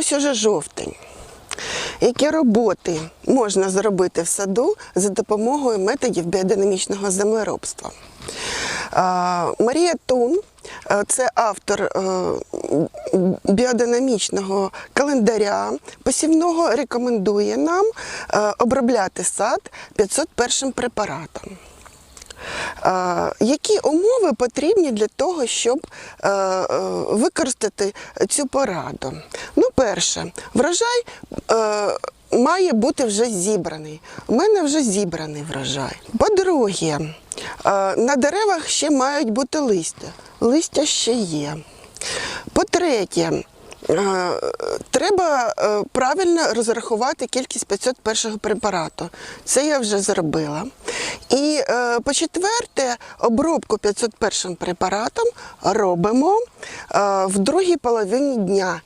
ось уже жовтень. Які роботи можна зробити в саду за допомогою методів біодинамічного землеробства? Марія Тун, е, це автор е, біодинамічного календаря посівного, рекомендує нам е, обробляти сад 501 препаратом. Які умови потрібні для того, щоб е, е, використати цю пораду? Ну, перше, врожай е, має бути вже зібраний. У мене вже зібраний врожай. По-друге, на деревах ще мають бути листя. Листя ще є. По-третє, Треба правильно розрахувати кількість 501 препарату. Це я вже зробила. І е, по-четверте, обробку 501 препаратом робимо е, в другій половині дня